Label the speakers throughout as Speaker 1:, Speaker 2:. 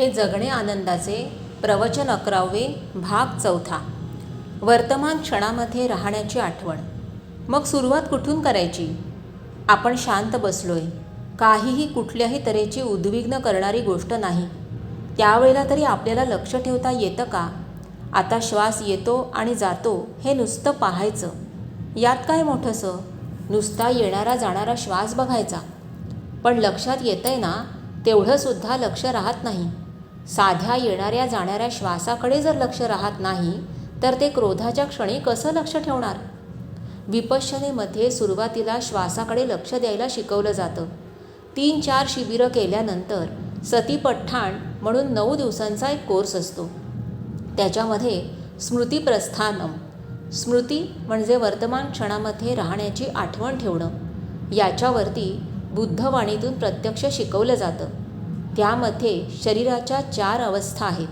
Speaker 1: हे जगणे आनंदाचे प्रवचन अकरावे भाग चौथा. वर्तमान क्षणामध्ये राहण्याची आठवण. मग सुरुवात कुठून करायची? आपण शांत बसलोय. काहीही कुठल्याही तऱ्हेची उद्विग्न करणारी गोष्ट नाही. त्यावेळेला तरी आपल्याला लक्ष ठेवता येतं का? आता श्वास येतो आणि जातो हे नुसतं पाहायचं. यात काय मोठंसं नुसता येणारा जाणारा श्वास बघायचा. पण लक्षात येतंय ना तेवढंसुद्धा लक्ष राहत नाही. साध्या येणाऱ्या जाणाऱ्या श्वासाकडे जर लक्ष राहत नाही तर ते क्रोधाच्या क्षणी कसं लक्ष ठेवणार? विपश्यनेमध्ये सुरुवातीला श्वासाकडे लक्ष द्यायला शिकवलं जातं. तीन चार शिबिरं केल्यानंतर सतीपठ्ठाण म्हणून नऊ दिवसांचा एक कोर्स असतो. त्याच्यामध्ये स्मृतिप्रस्थानम स्मृती म्हणजे वर्तमान क्षणामध्ये राहण्याची आठवण ठेवणं याच्यावरती बुद्धवाणीतून प्रत्यक्ष शिकवलं जातं. त्यामध्ये शरीराच्या चार अवस्था आहेत.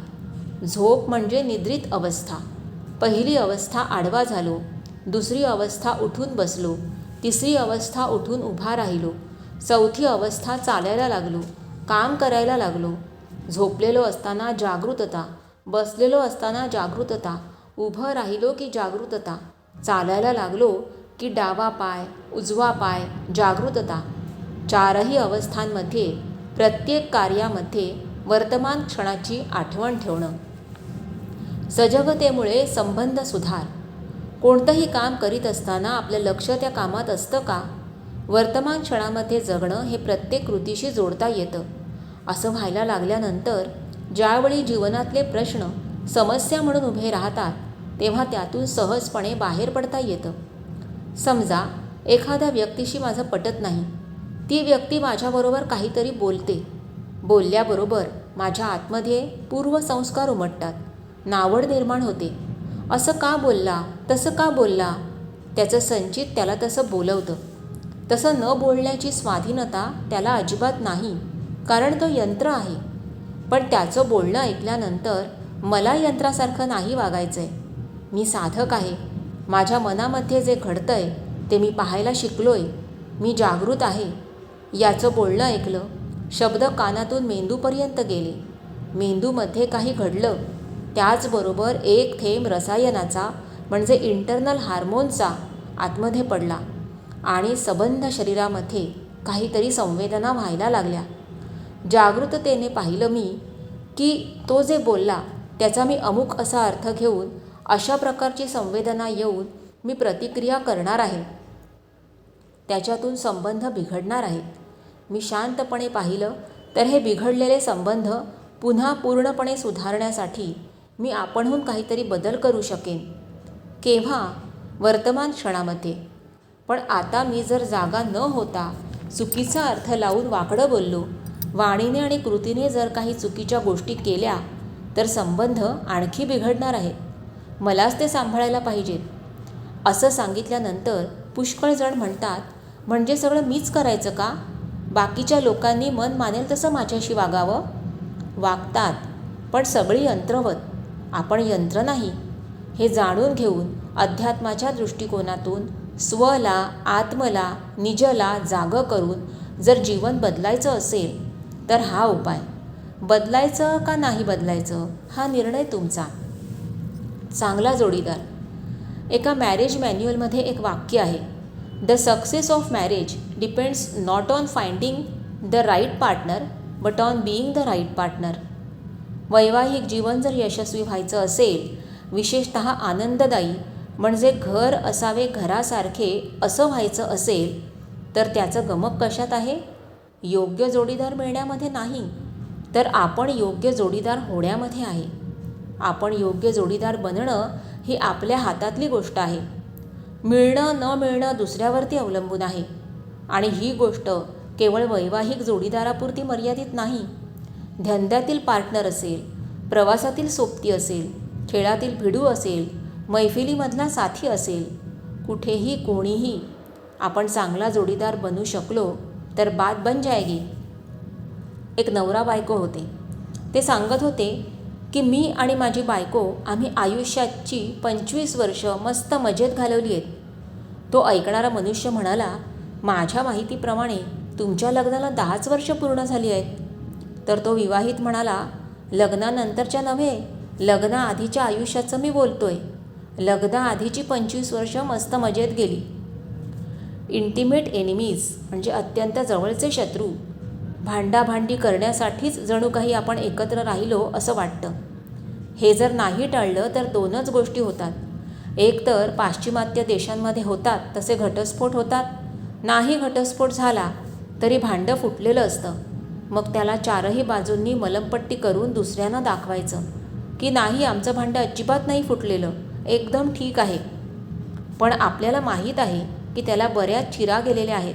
Speaker 1: झोप म्हणजे निद्रित अवस्था. पहिली अवस्था आडवा झालो. दुसरी अवस्था उठून बसलो. तिसरी अवस्था उठून उभा राहिलो. चौथी अवस्था चालायला लागलो. काम करायला लागलो. झोपलेलो असताना जागृतता. बसलेलो असताना जागृतता. उभं राहिलो की जागृतता. चालायला लागलो की डावा पाय उजवा पाय जागृतता. चारही अवस्थांमध्ये प्रत्येक कार्यामध्ये वर्तमान क्षणाची आठवण ठेवणं. सजगतेमुळे संबंध सुधार. कोणतंही काम करीत असताना आपलं लक्ष त्या कामात असतं का? वर्तमान क्षणामध्ये जगणं हे प्रत्येक कृतीशी जोडता येतं. असं व्हायला लागल्यानंतर ज्यावेळी जीवनातले प्रश्न समस्या म्हणून उभे राहतात तेव्हा त्यातून सहजपणे बाहेर पडता येतं. समजा एखाद्या व्यक्तीशी माझं पटत नाही. ती व्यक्ती माझ्याबरोबर काहीतरी बोलते. बोलल्याबरोबर माझ्या आतमध्ये पूर्वसंस्कार उमटतात. नावड निर्माण होते. असं का बोलला? तसं का बोलला? त्याचं संचित त्याला तसं बोलवतं. तसं न बोलण्याची स्वाधीनता त्याला अजिबात नाही कारण तो यंत्र आहे. पण त्याचं बोलणं ऐकल्यानंतर मला यंत्रासारखं नाही वागायचं आहे मी साधक आहे. माझ्या मनामध्ये जे घडतं आहे ते मी पाहायला शिकलो आहे मी जागृत आहे. याचं बोलणं ऐकलं शब्द कानातून मेंदूपर्यंत गेले. मेंदूमध्ये काही घडलं. त्याचबरोबर एक थेंब रसायनाचा म्हणजे इंटरनल हार्मोनचा आतमध्ये पडला आणि सबंध शरीरामध्ये काहीतरी संवेदना व्हायला लागल्या. जागृततेने पाहिलं मी की तो जे बोलला त्याचा मी अमुक असा अर्थ घेऊन अशा प्रकारची संवेदना येऊन मी प्रतिक्रिया करणार आहे. त्याच्यातून संबंध बिघडणार आहेत. मी शांतपणे पाहिलं तर हे बिघडलेले संबंध पुन्हा पूर्णपणे सुधारण्यासाठी मी आपणहून काहीतरी बदल करू शकेन. केव्हा? वर्तमान क्षणामध्ये. पण आता मी जर जागा न होता चुकीचा अर्थ लावून वाकडं बोललो वाणीने आणि कृतीने जर काही चुकीच्या गोष्टी केल्या तर संबंध आणखी बिघडणार आहेत. मलाच ते सांभाळायला पाहिजेत. असं सांगितल्यानंतर पुष्कळ जण म्हणतात म्हणजे सगळं मीच करायचं का? बाकीच्या लोकांनी मन मानेल तसं माझ्याशी वागावं? वागतात पण सगळी यंत्रवत. आपण यंत्र नाही. हे जाणून घेऊन अध्यात्माच्या दृष्टिकोनातून स्वला आत्मला निजला जागं करून जर जीवन बदलायचं असेल तर हा उपाय. बदलायचं का नाही बदलायचं हा निर्णय तुमचा. चांगला जोडीदार. एका मॅरेज मॅन्युअलमध्ये एक वाक्य आहे. The success of marriage depends not on finding the right partner but on being the right partner वैवाहिक जीवन जर यशस्वी व्हायचं असेल विशेषत आनंददायी म्हणजे घर असावे घरासारखे असं व्हायचं असेल तर त्याचं गमक कशात आहे? योग्य जोडीदार मिळण्यामध्ये नाही तर आपण योग्य जोडीदार होण्यामध्ये आहे. आपण योग्य जोडीदार बनणं ही आपल्या हातातली गोष्ट आहे. मिळणं न मिळणं दुसऱ्यावरती अवलंबून आहे. आणि ही गोष्ट केवळ वैवाहिक जोडीदारापुरती मर्यादित नाही. धंद्यातील पार्टनर असेल प्रवासातील सोबती असेल खेळातील भिडू असेल मैफिलीमधला साथी असेल कुठेही कोणीही आपण चांगला जोडीदार बनू शकलो तर बात बन जायगी एक नवरा बायको होते. ते सांगत होते की मी आणि माझी बायको आम्ही आयुष्याची पंचवीस वर्ष मस्त मजेत घालवली आहेत. तो ऐकणारा मनुष्य म्हणाला माझ्या माहितीप्रमाणे तुमच्या लग्नाला दहाच वर्ष पूर्ण झाली आहेत. तर तो विवाहित म्हणाला लग्नानंतरच्या नव्हे लग्नाआधीच्या आयुष्याचं मी बोलतोय. लग्नाआधीची पंचवीस वर्ष मस्त मजेत गेली. इंटिमेट एनिमीज म्हणजे अत्यंत जवळचे शत्रू भांडाभांडी करण्यासाठीच जणू काही आपण एकत्र राहिलो असं वाटतं. हे जर नाही टाळलं तर दोनच गोष्टी होतात. एक तर पाश्चिमात्य देशांमध्ये होतात तसे घटस्फोट होतात. नाही घटस्फोट झाला तरी भांडं फुटलेलं असतं. मग त्याला चारही बाजूंनी मलमपट्टी करून दुसऱ्यांना दाखवायचं की नाही आमचं भांडं अजिबात नाही फुटलेलं एकदम ठीक आहे. पण आपल्याला माहीत आहे की त्याला बऱ्याच चिरा गेलेल्या आहेत.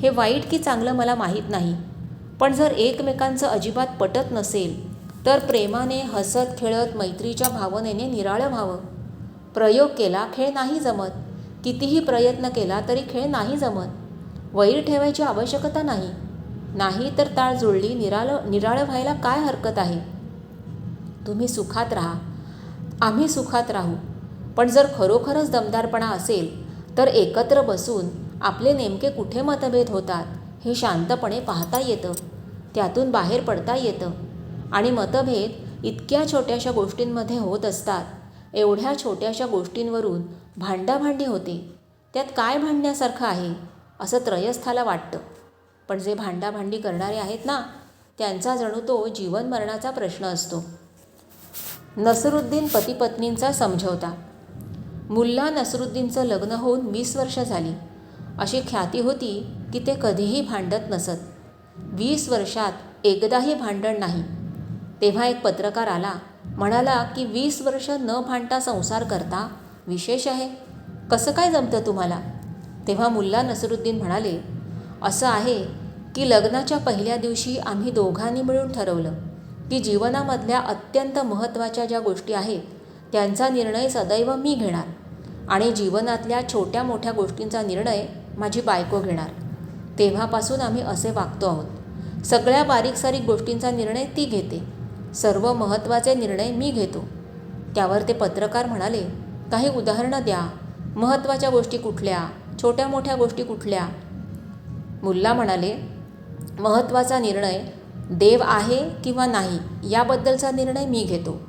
Speaker 1: हे वाईट की चांगलं मला माहीत नाही. पण जर एकमेकांचं अजिबात पटत नसेल तर प्रेमाने हसत खेळत मैत्रीच्या भावनेने निराळं व्हावं. प्रयोग केला खेळ नाही जमत. कितीही प्रयत्न केला तरी खेळ नाही जमत. वैर ठेवायची आवश्यकता नाही. नाही तर ताळ जुळली निराळं निराळं व्हायला काय हरकत आहे? तुम्ही सुखात राहा. आम्ही सुखात राहू. पण जर खरोखरच दमदारपणा असेल तर एकत्र बसून आपले नेमके कुठे मतभेद होतात हे शांतपणे पाहता येतं. त्यातून बाहेर पडता येतं. आणि मतभेद इतक्या छोट्याशा गोष्टींमध्ये होत असतात. एवढ्या छोट्याशा गोष्टींवरून भांडाभांडी होते. त्यात काय भांडण्यासारखं आहे? असं त्रयस्थाला वाटतं. पण जे भांडाभांडी करणारे आहेत ना त्यांचा जणू तो जीवन मरणाचा प्रश्न असतो. नसरुद्दीन पतीपत्नींचा समझवता मुल्ला नसरुद्दीनचं लग्न होऊन वीस वर्ष झाली. अशी ख्याती होती की ते कधीही भांडत नसत. वीस वर्षात एकदाही भांडण नाही. तेव्हा एक पत्रकार आला म्हणाला की वीस वर्ष न भांडता संसार करता विशेष आहे. कसं काय जमतं तुम्हाला? तेव्हा मुल्ला नसरुद्दीन म्हणाले असं आहे की लग्नाच्या पहिल्या दिवशी आम्ही दोघांनी मिळून ठरवलं की जीवनामधल्या अत्यंत महत्त्वाच्या ज्या गोष्टी आहेत त्यांचा निर्णय सदैव मी घेणार आणि जीवनातल्या छोट्या मोठ्या गोष्टींचा निर्णय माझी बायको घेणार. तेव्हापासून आम्ही असे वागतो आहोत. सगळ्या बारीक सारीक गोष्टींचा निर्णय ती घेते. सर्व महत्त्वाचे निर्णय मी घेतो. त्यावर ते पत्रकार म्हणाले काही उदाहरणं द्या. महत्त्वाच्या गोष्टी कुठल्या? छोट्या मोठ्या गोष्टी कुठल्या? मुल्ला म्हणाले महत्त्वाचा निर्णय देव आहे किंवा नाही याबद्दलचा निर्णय मी घेतो.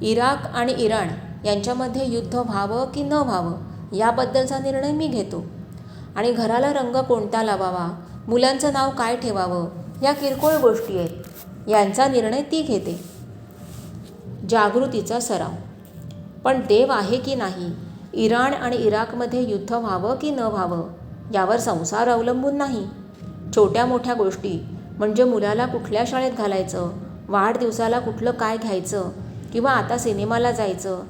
Speaker 1: इराक आणि इराण यांच्यामध्ये युद्ध व्हावं की न व्हावं याबद्दलचा निर्णय मी घेतो. आणि घराला रंग कोणता लावावा? मुलांचं नाव काय ठेवावं? या किरकोळ गोष्टी आहेत. यांचा निर्णय ती घेते. जागृतीचा सराव. पण देव आहे की नाही? इराण आणि इराकमध्ये युद्ध व्हावं की न व्हावं? यावर संसार अवलंबून नाही. छोट्या मोठ्या गोष्टी म्हणजे मुलाला कुठल्या शाळेत घालायचं? वाढदिवसाला कुठलं काय घ्यायचं? किंवा आता सिनेमाला जायचं?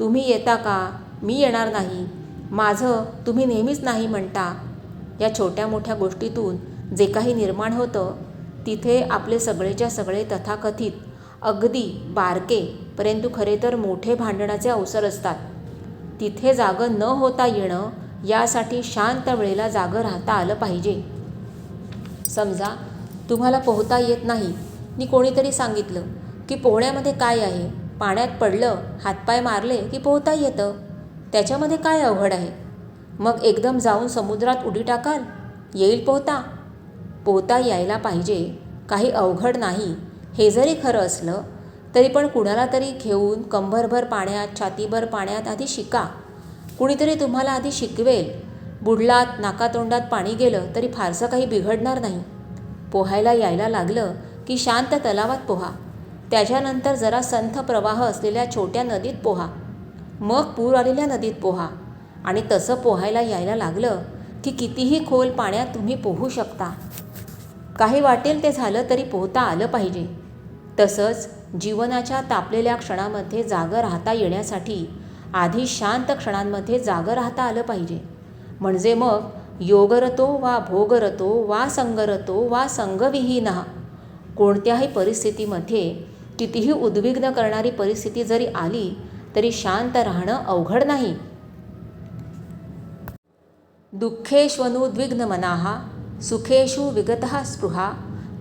Speaker 1: तुम्ही येता का? मी येणार नाही. माझं तुम्ही नेहमीच नाही म्हणता. या छोट्या मोठ्या गोष्टीतून जे काही निर्माण होतं तिथे आपले सगळेच्या सगळे तथाकथित अगदी बारके परंतु खरे तर मोठे भांडणाचे अवसर असतात. तिथे जागं न होता येणं यासाठी शांत वेळेला जागं राहता आलं पाहिजे. समजा तुम्हाला पोहता येत नाही. मी कोणीतरी सांगितलं की पोहण्यामध्ये काय आहे? पाण्यात पडलं हातपाय मारले की पोहता येतं? त्याच्यामध्ये काय अवघड आहे? मग एकदम जाऊन समुद्रात उडी टाकाल? येईल पोहता पोहता यायला पाहिजे. काही अवघड नाही. हे जरी खरं असलं तरी पण कुणाला तरी घेऊन कंभरभर पाण्यात छातीभर पाण्यात आधी शिका. कुणीतरी तुम्हाला आधी शिकवेल. बुडलात नाकातोंडात पाणी गेलं तरी फारसं काही बिघडणार नाही. पोहायला यायला लागलं की शांत तलावात पोहा. त्याच्यानंतर जरा संथ प्रवाह असलेल्या छोट्या नदीत पोहा. मग पूर आलेल्या नदीत पोहा. आणि तसं पोहायला यायला लागलं की कितीही खोल पाण्यात तुम्ही पोहू शकता. काही वाटेल ते झालं तरी पोहता आलं पाहिजे. तसंच जीवनाच्या तापलेल्या क्षणामध्ये जागं राहता येण्यासाठी आधी शांत क्षणांमध्ये जागं राहता आलं पाहिजे. म्हणजे मग योगरतो वा भोगरतो वा संगरतो वा संगविहीन कोणत्याही परिस्थितीमध्ये कितीही उद्विग्न करणारी परिस्थिती जरी आली तरी शांत राहणं अवघड नाही. दुःखेष्वनुद्विग्न मनाहा सुखेषु विगतः स्पृहा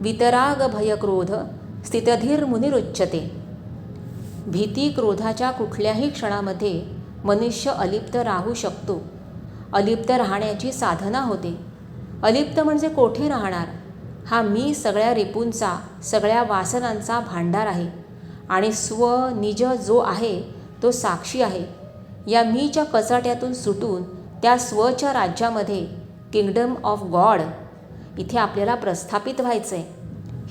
Speaker 1: वितराग भयक्रोध स्थितधीर मुनिरुच्यते भीती क्रोधाच्या कुठल्याही क्षणामध्ये मनुष्य अलिप्त राहू शकतो. अलिप्त राहण्याची साधना होते. अलिप्त म्हणजे कोठे राहणार? हा मी सगळ्या रिपूंचा सगळ्या वासनांचा भांडार आहे. आणि स्व निज जो आहे तो साक्षी आहे. या मीच्या कचाट्यातून सुटून त्या स्वच्या राज्यामध्ये किंगडम ऑफ गॉड इथे आपल्याला प्रस्थापित व्हायचं आहे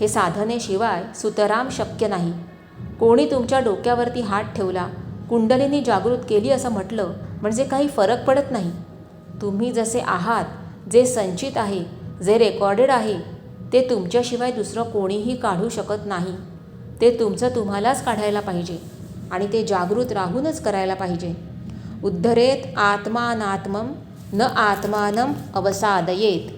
Speaker 1: हे साधनेशिवाय सुतराम शक्य नाही. कोणी तुमच्या डोक्यावरती हात ठेवला कुंडलीनी जागृत केली असं म्हटलं म्हणजे काही फरक पडत नाही. तुम्ही जसे आहात जे संचित आहे जे रेकॉर्डेड आहे ते तुमच्याशिवाय दुसरं कोणीही काढू शकत नाही. ते तुमचं तुम्हालाच काढायला पाहिजे. आणि ते जागृत राहूनच करायला पाहिजे. उद्धरेत आत्मानात्मम न आत्मानम अवसादयेत.